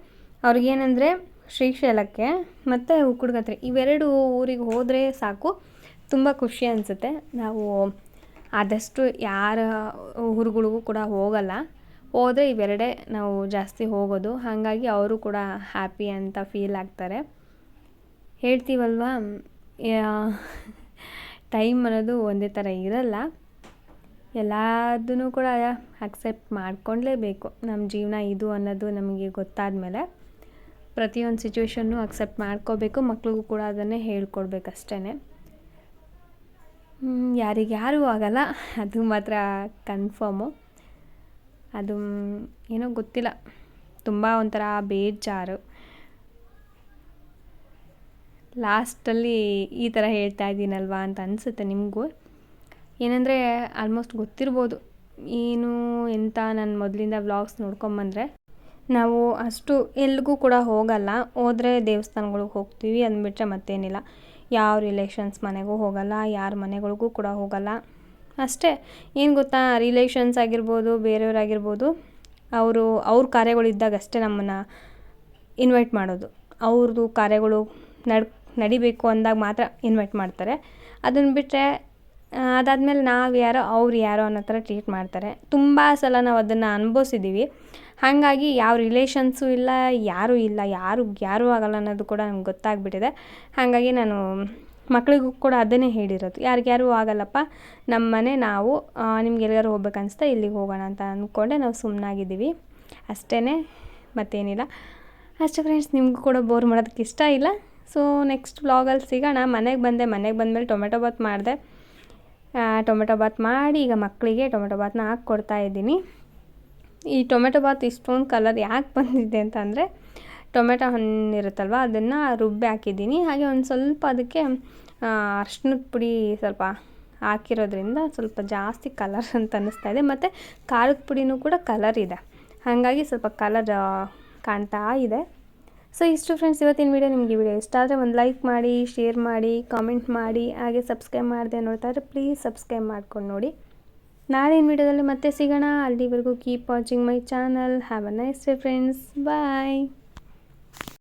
ಅವ್ರಿಗೇನೆಂದರೆ ಶ್ರೀಶೈಲಕ್ಕೆ ಮತ್ತು ಉಕ್ಕುಡ್ಗತ್ರಿ. ಇವೆರಡು ಊರಿಗೆ ಹೋದರೆ ಸಾಕು. ತುಂಬ ಖುಷಿ ಅನಿಸುತ್ತೆ. ನಾವು ಆದಷ್ಟು ಯಾರ ಊರುಗಳಿಗೂ ಕೂಡ ಹೋಗಲ್ಲ. ಹೋದರೆ ಇವೆರಡೇ ನಾವು ಜಾಸ್ತಿ ಹೋಗೋದು. ಹಾಗಾಗಿ ಅವರು ಕೂಡ ಹ್ಯಾಪಿ ಅಂತ ಫೀಲ್ ಆಗ್ತಾರೆ. ಹೇಳ್ತೀವಲ್ವಾ? ಟೈಮ್ ಅನ್ನೋದು ಒಂದೇ ಥರ ಇರಲ್ಲ. ಎಲ್ಲದನ್ನೂ ಕೂಡ ಅಕ್ಸೆಪ್ಟ್ ಮಾಡ್ಕೊಳ್ಲೇಬೇಕು ನಮ್ಮ ಜೀವನ ಇದು ಅನ್ನೋದು ನಮಗೆ ಗೊತ್ತಾದ ಮೇಲೆ ಪ್ರತಿಯೊಂದು ಸಿಚುವೇಶನ್ನು ಅಕ್ಸೆಪ್ಟ್ ಮಾಡ್ಕೋಬೇಕು, ಮಕ್ಳಿಗೂ ಕೂಡ ಅದನ್ನೇ ಹೇಳ್ಕೊಡ್ಬೇಕಷ್ಟೇ ಯಾರಿಗೆ ಯಾರೂ ಆಗಲ್ಲ, ಅದು ಮಾತ್ರ ಕನ್ಫರ್ಮು. ಅದು ಏನೋ ಗೊತ್ತಿಲ್ಲ, ತುಂಬ ಒಂಥರ ಬೇಜಾರು. ಲಾಸ್ಟಲ್ಲಿ ಈ ಥರ ಹೇಳ್ತಾ ಇದ್ದೀನಲ್ವಾ ಅಂತ ಅನಿಸುತ್ತೆ ನಿಮಗೂ. ಏನಂದರೆ, ಆಲ್ಮೋಸ್ಟ್ ಗೊತ್ತಿರ್ಬೋದು, ಏನು ಎಂತ ನಾನು ಮೊದಲಿಂದ ವ್ಲಾಗ್ಸ್ ನೋಡ್ಕೊಂಬಂದರೆ. ನಾವು ಅಷ್ಟು ಎಲ್ಲಿಗೂ ಕೂಡ ಹೋಗಲ್ಲ. ಹೋದರೆ ದೇವಸ್ಥಾನಗಳಿಗೆ ಹೋಗ್ತೀವಿ. ಅಂದ್ಬಿಟ್ರೆ ಮತ್ತೇನಿಲ್ಲ. ಯಾವ ರಿಲೇಷನ್ಸ್ ಮನೆಗೂ ಹೋಗಲ್ಲ. ಯಾರ ಮನೆಗಳಿಗೂ ಕೂಡ ಹೋಗಲ್ಲ. ಅಷ್ಟೇ. ಏನು ಗೊತ್ತಾ? ರಿಲೇಷನ್ಸ್ ಆಗಿರ್ಬೋದು, ಬೇರೆಯವರಾಗಿರ್ಬೋದು, ಅವರು, ಅವ್ರ ಕಾರ್ಯಗಳಿದ್ದಾಗ ಅಷ್ಟೇ ನಮ್ಮನ್ನು ಇನ್ವೈಟ್ ಮಾಡೋದು. ಅವ್ರದ್ದು ಕಾರ್ಯಗಳು ನಡ್, ನಡಿಬೇಕು ಅಂದಾಗ ಮಾತ್ರ ಇನ್ವೈಟ್ ಮಾಡ್ತಾರೆ. ಅದನ್ನು ಬಿಟ್ಟರೆ ಅದಾದಮೇಲೆ ನಾವು ಯಾರೋ, ಅವ್ರು ಯಾರೋ ಅನ್ನೋ ಥರ ಟ್ರೀಟ್ ಮಾಡ್ತಾರೆ. ತುಂಬ ಸಲ ನಾವು ಅದನ್ನು ಅನುಭವಿಸಿದ್ದೀವಿ ಹಾಗಾಗಿ ಯಾವ ರಿಲೇಷನ್ಸು ಇಲ್ಲ, ಯಾರೂ ಇಲ್ಲ, ಯಾರು, ಯಾರೂ ಆಗಲ್ಲ ಅನ್ನೋದು ಕೂಡ ನಂಗೆ ಗೊತ್ತಾಗ್ಬಿಟ್ಟಿದೆ. ಹಾಗಾಗಿ ನಾನು ಮಕ್ಕಳಿಗೂ ಕೂಡ ಅದನ್ನೇ ಹೇಳಿರೋದು. ಯಾರಿಗ್ಯಾರು ಆಗಲ್ಲಪ್ಪ, ನಮ್ಮ ಮನೆ ನಾವು ನಿಮ್ಗೆ ಎಲ್ಲಿಗಾರು ಹೋಗ್ಬೇಕನ್ನಿಸ್ತಾ ಇಲ್ಲಿಗೆ ಹೋಗೋಣ ಅಂತ ಅಂದ್ಕೊಂಡೆ ನಾವು ಸುಮ್ಮನಾಗಿದ್ದೀವಿ ಅಷ್ಟೇ ಮತ್ತೇನಿಲ್ಲ. ಅಷ್ಟೇ ಫ್ರೆಂಡ್ಸ್ ನಿಮಗೂ ಕೂಡ ಬೋರ್ ಮಾಡೋದಕ್ಕೆ ಇಷ್ಟ ಇಲ್ಲ. ಸೊ ನೆಕ್ಸ್ಟ್ ವ್ಲಾಗಲ್ಲಿ ಸಿಗೋಣ. ಮನೆಗೆ ಬಂದೆ, ಮನೆಗೆ ಬಂದಮೇಲೆ ಟೊಮೆಟೊ ಬಾತ್ ಮಾಡಿದೆ. ಟೊಮೆಟೊ ಬಾತ್ ಮಾಡಿ ಈಗ ಮಕ್ಕಳಿಗೆ ಟೊಮೆಟೊ ಬಾತ್ನ ಹಾಕಿ ಕೊಡ್ತಾ ಇದ್ದೀನಿ. ಈ ಟೊಮೆಟೊ ಬಾತ್ ಇಷ್ಟೊಂದು ಕಲರ್ ಯಾಕೆ ಬಂದಿದೆ ಅಂತ ಅಂದರೆ ಟೊಮೆಟೊ ಹಣ್ಣು ಇರುತ್ತಲ್ವ, ಅದನ್ನು ರುಬ್ಬಿ ಹಾಕಿದ್ದೀನಿ. ಹಾಗೆ ಒಂದು ಸ್ವಲ್ಪ ಅದಕ್ಕೆ ಅರ್ಶಿನದ ಪುಡಿ ಸ್ವಲ್ಪ ಹಾಕಿರೋದ್ರಿಂದ ಸ್ವಲ್ಪ ಜಾಸ್ತಿ ಕಲರ್ ಅಂತ ಅನ್ನಿಸ್ತಾ ಇದೆ. ಮತ್ತು ಖಾರದ ಪುಡಿನೂ ಕೂಡ ಕಲರ್ ಇದೆ. ಹಾಗಾಗಿ ಸ್ವಲ್ಪ ಕಲರ್ ಕಾಣ್ತಾ ಇದೆ. ಸೊ, ಇಷ್ಟು ಫ್ರೆಂಡ್ಸ್ ಇವತ್ತಿನ ವೀಡಿಯೋ ನಿಮಗೆ ವಿಡಿಯೋ ಇಷ್ಟ ಆದರೆ ಒಂದು ಲೈಕ್ ಮಾಡಿ ಶೇರ್ ಮಾಡಿ ಕಾಮೆಂಟ್ ಮಾಡಿ, ಹಾಗೆ ಸಬ್ಸ್ಕ್ರೈಬ್ ಮಾಡಿದೆ ನೋಡ್ತಾ ಇದ್ರೆ ಪ್ಲೀಸ್ ಸಬ್ಸ್ಕ್ರೈಬ್ ಮಾಡ್ಕೊಂಡು ನೋಡಿ. ನಾಳಿನ ವೀಡಿಯೋದಲ್ಲಿ ಮತ್ತೆ ಸಿಗೋಣ. ಅಲ್ಲಿವರೆಗೂ keep watching my channel have a nice day friends bye